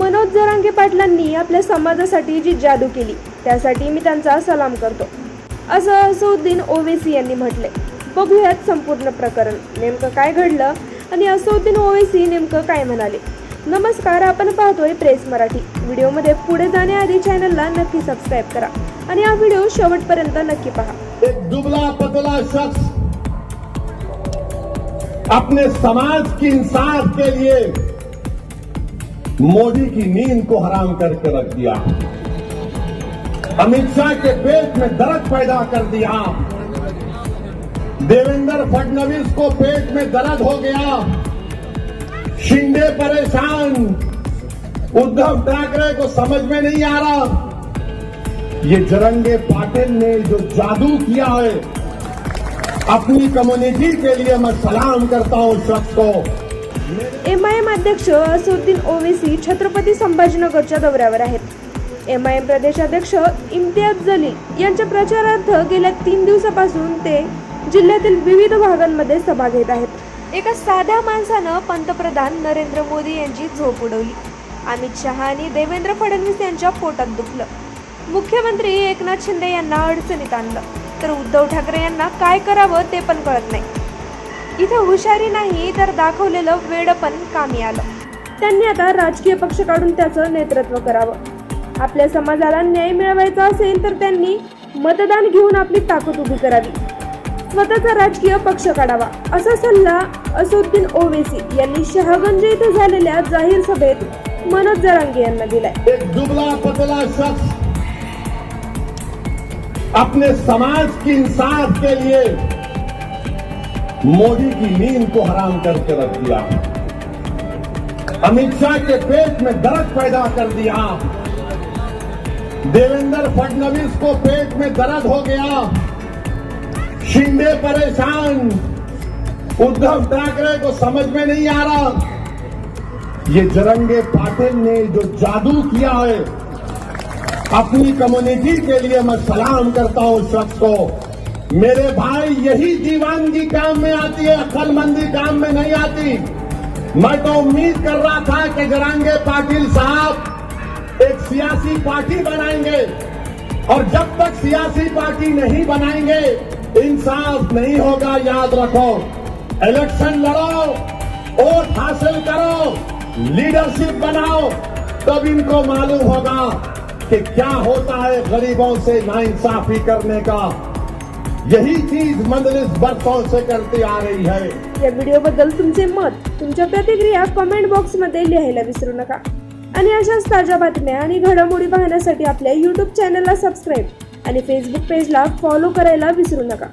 मनोज जरांगे पाटलांनी आपल्या समाजासाठी जी जादू केली त्यासाठी मी त्यांचा सलाम करतो. असं असुद्दीन ओवेसी यांनी म्हटले बघूयात संपूर्ण प्रकरण. नेमकं काय घडलं आणि असुद्दीन ओवेसी नेमकं काय म्हणाले? नमस्कार आपण पाहतोय प्रेस मराठी. व्हिडिओमध्ये पुढे जाण्याआधी चॅनलला नक्की सबस्क्राईब करा आणि हा व्हिडिओ शेवटपर्यंत नक्की पहा. एक दुबला पतला शख्स अपने समाज की इंसाफ के लिए मोदी की नींद को हराम करके रख दिया। अमित शाह के पेट में दर्द पैदा कर दिया। देवेंद्र फडणवीस को पेट में दर्द हो गया। शिंदे परेशान। उद्धव ठाकरे को समझ में नहीं आ रहा। ये जरंगे पाटिल ने जो जादू किया है, अपनी कम्युनिटी के लिए मैं सलाम करता हूँ शख्स को। एम आय एम अध्यक्ष असुद्दीन ओवेसी छत्रपती संभाजीनगरच्या दौऱ्यावर आहेत. एम आय एम प्रदेशाध्यक्ष इम्तियाज जलील यांच्या प्रचारार्थ गेल्या तीन दिवसापासून ते जिल्ह्यातील विविध भागांमध्ये सभा घेत आहेत. एका साध्या माणसानं पंतप्रधान नरेंद्र मोदी यांची झोप उडवली. अमित शहा आणि देवेंद्र फडणवीस यांच्या पोटात दुखलं. मुख्यमंत्री एकनाथ शिंदे यांना अडचणीत आणलं. तर उद्धव ठाकरे यांना काय करावं ते पण कळत नाही. इथे हुशारी नाही तर दाखवलेलं वेडपण कामी आलं. त्यांनी आता राजकीय पक्ष काढून त्याचं नेतृत्व करावं. आपल्या समाजाला न्याय मिळवायचा असेल तर त्यांनी मतदान घेऊन आपली ताकद उभी करावी. स्वतःचा राजकीय पक्ष काढावा असा सल्ला असुद्दीन ओवेसी यांनी शहागंज इथे झालेल्या जाहीर सभेत मनोज जरांगे यांना दिलाय. एक दुबला पतला शख्स अपने समाज की इंसाफ के लिए मोदी की नींद को हराम करके रख दिया। अमित शाह के पेट में दर्द पैदा कर दिया। देवेंद्र फडणवीस को पेट में दर्द हो गया। शिंदे परेशान। उद्धव ठाकरे को समझ में नहीं आ रहा। ये जरंगे पाटिल ने जो जादू किया है, अपनी कम्युनिटी के लिए मैं सलाम करता हूँ शख्स को। मेरे भाई, यही दीवानगी काम में आती है अक्लमंदी काम में नहीं आती। मैं तो उम्मीद कर रहा था कि जरांगे पाटिल साहब एक सियासी पार्टी बनाएँगे। और जब तक सियासी पार्टी नहीं बनाएँगे, इंसाफ नहीं होगा, याद रखो। इलेक्शन लड़ो वोट हासिल करो, लीडरशिप बनाओ, तब इनको मालूम होगा कि क्या होता है गरीबों से नाइंसाफी करने का। यही चीज मंदलिस बरसों से करती आ रही है। या व्हिडिओबद्दल तुमचे मत तुमच्या प्रतिक्रिया कमेंट बॉक्समध्ये लिहायला विसरू नका. आणि अशाच ताज्या बातम्या आणि घडामोडी पाहण्यासाठी आपल्या यूट्यूब चॅनलला सबस्क्राईब आणि फेसबुक पेजला फॉलो करायला विसरू नका.